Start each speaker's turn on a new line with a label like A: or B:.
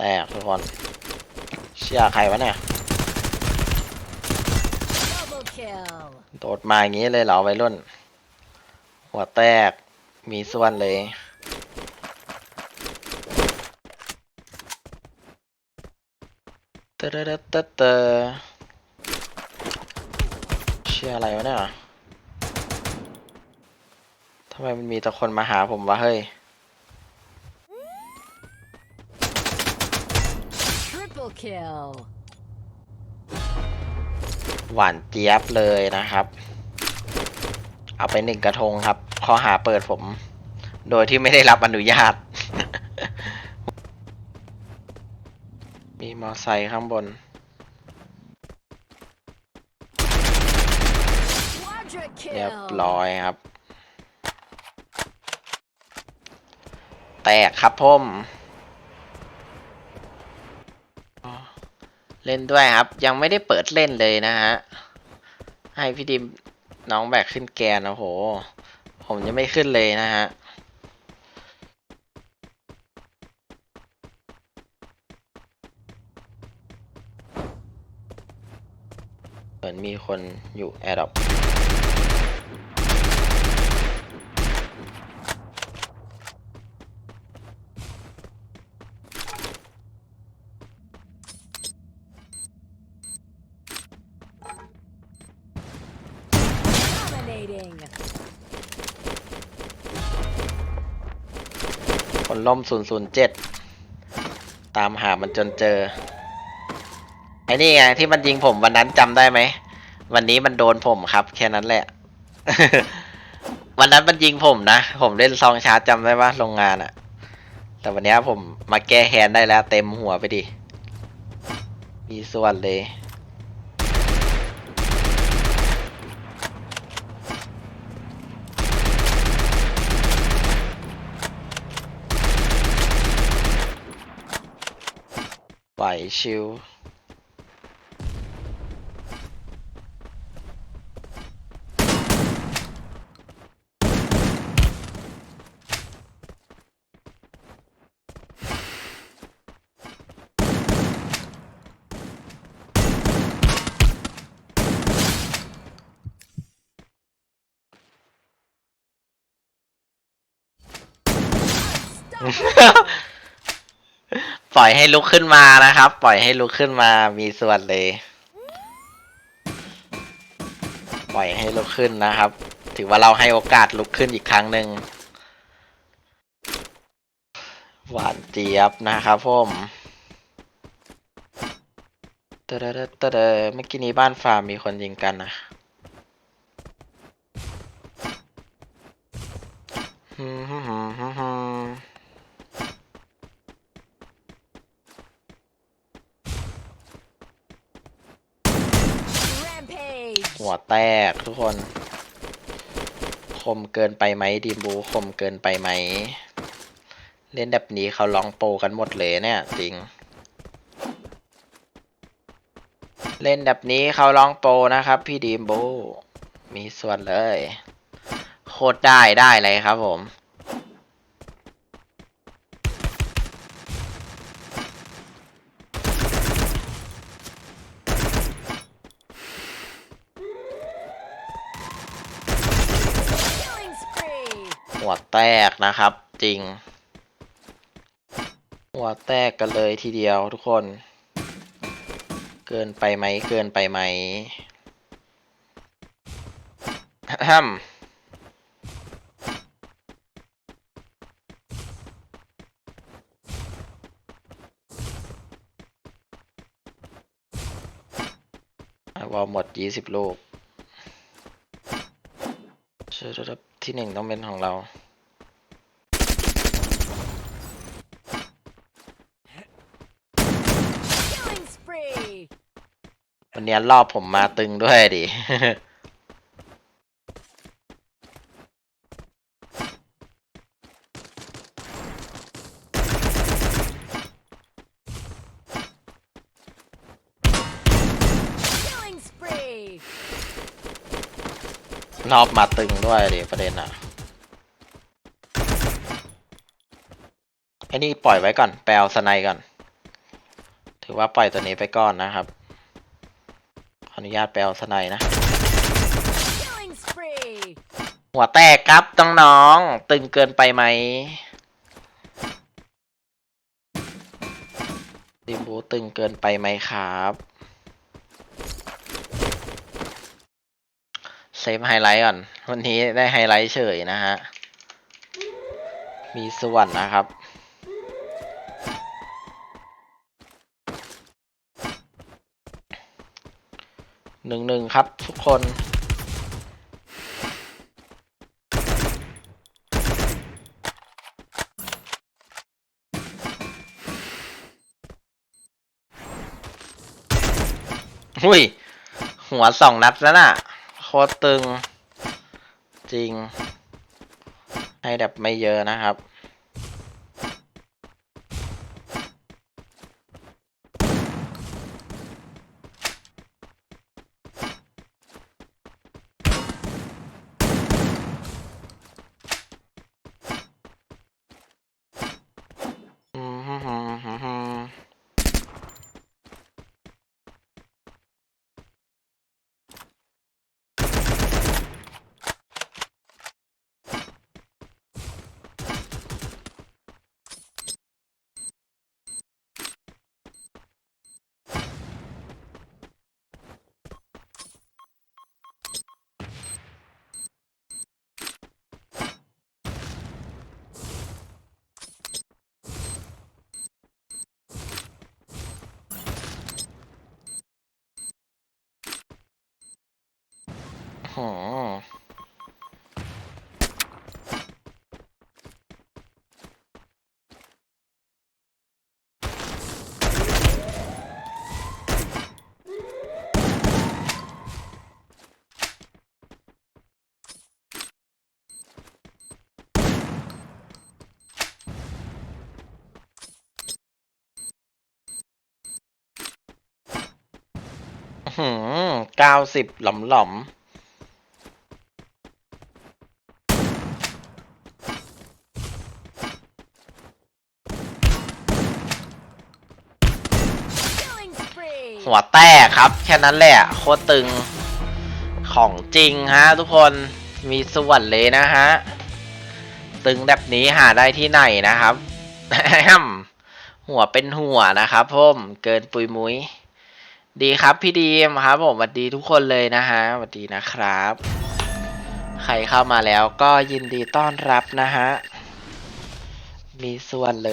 A: แตกทุกคน เชี่ยใครวะเนี่ย
B: Double kill.
A: โดดมาอย่างนี้เลยเหรอวัยรุ่น หัวแตก มีส่วนเลยเตอเตอเตอเตอเชี่ยอะไรวะเนี่ยทำไมมันมีแต่คนมาหาผมวะเฮ้ย
B: kill.
A: หวานเจี๊ยบเลยนะครับ เอาไปหนึ่งกระทงครับข้อหาเปิดผม โดยที่ไม่ได้รับอนุญาต มีมอไซค์ข้างบน
B: Quadra
A: เรียบ
B: kill.
A: ร้อยครับ แตกครับผมอ๋อ เล่นด้วยครับ ยังไม่ได้เปิดเล่นเลยนะฮะ ให้พี่ดิมน้องแบกขึ้นแกนโอ้โห ผมยังไม่ขึ้นเลยนะฮะเหมือนมีคนอยู่แอร์ดอป คนล่ม 007 ตามหามันจนเจอ ไอ้นี่ไงที่มันยิงผมวันนั้นจำได้ไหม วันนี้มันโดนผมครับ แค่นั้นแหละ วันนั้นมันยิงผมนะ ผมเล่นซองชาร์จจำได้ปะโรงงานอะแต่วันนี้ผมมาแก้แค้นได้แล้ว เต็มหัวไปดิ มีส่วนเลย ไหวชิว ปล่อยให้ลุกขึ้นมานะครับ ปล่อยให้ลุกขึ้นมามีส่วนเลย ปล่อยให้ลุกขึ้นนะครับ ถือว่าเราให้โอกาสลุกขึ้นอีกครั้งหนึ่งหวานเจี๊ยบนะครับผมเตเดเตเดเมื่อกี้นี้บ้านฟาร์มมีคนยิงกันนะฮึมฮึมฮึมฮึมฮึม
B: Rampage.
A: หัวแตกทุกคน คมเกินไปไหมดีมบูคมเกินไปไหม เล่นแบบนี้เขาลองโปรกันหมดเลยเนี่ยจริง เล่นแบบนี้เขาลองโปรนะครับ พี่ดีมบูมีส่วนเลย โคตรได้ได้เลยครับผม หัวแตกนะครับ จริง หัวแตกกันเลยทีเดียวทุกคน เกินไปไหมเกินไปไหมฮัมวอลหมดยี่สิบลูกเชื่อที่หนึ่งต้องเป็นของเรา วันนี้รอบผมมาตึงด้วยดิ
B: Killing spree.
A: รอบมาตึงด้วยดิประเด็นอะไอ้นี่ปล่อยไว้ก่อน แปลสไนก่อน ถือว่าปล่อยตัวนี้ไปก่อนนะครับข ออนุญาตไปเอาสไนด์นะ
B: Killing spree.
A: หัวแตกครับน้องๆตึงเกินไปไหมดิมบูตึงเกินไปไหมครับ เซฟไฮไลท์ก่อน วันนี้ได้ไฮไลท์เฉยนะฮะ มีส่วนนะครับ หนึ่งหนึ่งครับ ทุกคน หุยหัวสองนัดแล้วน่ะ โคตรตึง จริง ให้แบบไม่เยอะนะครับ ฮึ่มฮึ่ หืมหืมเก้าสิบหล่อมหล่อม หัวแตกครับ แค่นั้นแหละโคตรตึงของจริงฮะทุกคนมีส่วนเลยนะฮะ ตึงแบบนี้หาได้ที่ไหนนะครับ หัวเป็นหัวนะครับผมเกินปุยมุยดีครับพี่ดีมครับผมสวัสดีทุกคนเลยนะฮะสวัสดีนะครับ ใครเข้ามาแล้วก็ยินดีต้อนรับนะฮะ มีส่วนเลย